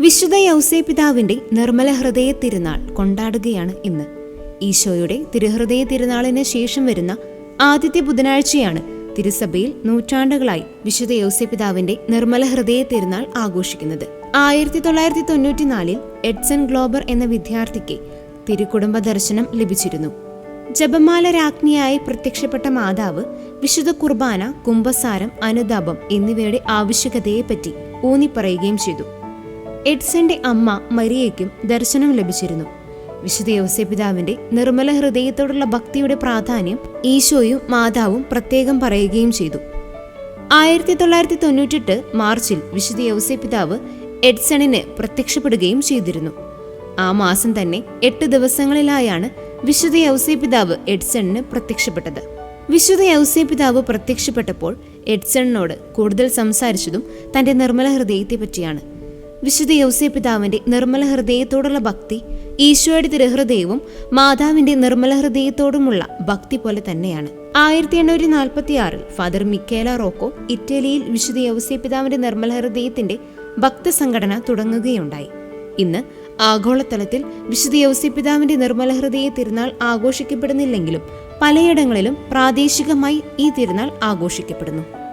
വിശുദ്ധ യൗസേ പിതാവിന്റെ നിർമ്മല ഹൃദയ തിരുനാൾ കൊണ്ടാടുകയാണ് ഇന്ന്. ഈശോയുടെ തിരുഹൃദയ തിരുനാളിന് ശേഷം വരുന്ന ആദ്യത്തെ ബുധനാഴ്ചയാണ് തിരുസഭയിൽ നൂറ്റാണ്ടുകളായി വിശുദ്ധ യൗസേ പിതാവിന്റെ നിർമ്മല ഹൃദയ തിരുനാൾ ആഘോഷിക്കുന്നത്. ആയിരത്തി തൊള്ളായിരത്തി തൊണ്ണൂറ്റിനാലിൽ എഡ്സൺ ഗ്ലോബർ എന്ന വിദ്യാർത്ഥിക്ക് തിരുക്കുടുംബ ദർശനം ലഭിച്ചിരുന്നു. ജപമാല രാജ്ഞിയായി പ്രത്യക്ഷപ്പെട്ട മാതാവ് വിശുദ്ധ കുർബാന കുംഭസാരം അനുതാപം എന്നിവയുടെ ആവശ്യകതയെപ്പറ്റി ഊന്നിപ്പറയുകയും ചെയ്തു. എഡ്സന്റെ അമ്മ മരിയയ്ക്കും ദർശനം ലഭിച്ചിരുന്നു. വിശുദ്ധ യോസെപിതാവിന്റെ നിർമ്മല ഹൃദയത്തോടുള്ള ഭക്തിയുടെ പ്രാധാന്യം ഈശോയും മാതാവും പ്രത്യേകം പറയുകയും ചെയ്തു. ആയിരത്തി തൊള്ളായിരത്തി തൊണ്ണൂറ്റെട്ട് മാർച്ചിൽ വിശുദ്ധ യോസെപിതാവ് എഡ്സണിന് പ്രത്യക്ഷപ്പെടുകയും ചെയ്തിരുന്നു. ആ മാസം തന്നെ എട്ട് ദിവസങ്ങളിലായാണ് വിശുദ്ധ യൗസേപിതാവ് എഡ്സണിന് പ്രത്യക്ഷപ്പെട്ടത്. വിശുദ്ധ യൗസേപിതാവ് പ്രത്യക്ഷപ്പെട്ടപ്പോൾ എഡ്സണിനോട് കൂടുതൽ സംസാരിച്ചതും തന്റെ നിർമ്മല ഹൃദയത്തെ പറ്റിയാണ്. വിശുദ്ധ യൗസേ പിതാവിന്റെ നിർമ്മല ഹൃദയത്തോടുള്ള ഭക്തി ഈശോയുടെ തിരുഹൃദയവും മാതാവിന്റെ നിർമ്മല ഹൃദയത്തോടുമുള്ള ഭക്തി പോലെ തന്നെയാണ്. ആയിരത്തി എണ്ണൂറ്റി നാൽപ്പത്തി ആറിൽ ഫാദർ മിക്കേല റോക്കോ ഇറ്റലിയിൽ വിശുദ്ധ യൗസേ പിതാവിന്റെ നിർമ്മല ഹൃദയത്തിന്റെ ഭക്തസംഘടന തുടങ്ങുകയുണ്ടായി. ഇന്ന് ആഗോളതലത്തിൽ വിശുദ്ധ യൗസേ പിതാവിന്റെ നിർമ്മല ഹൃദയ തിരുനാൾ ആഘോഷിക്കപ്പെടുന്നില്ലെങ്കിലും പലയിടങ്ങളിലും പ്രാദേശികമായി ഈ തിരുനാൾ ആഘോഷിക്കപ്പെടുന്നു.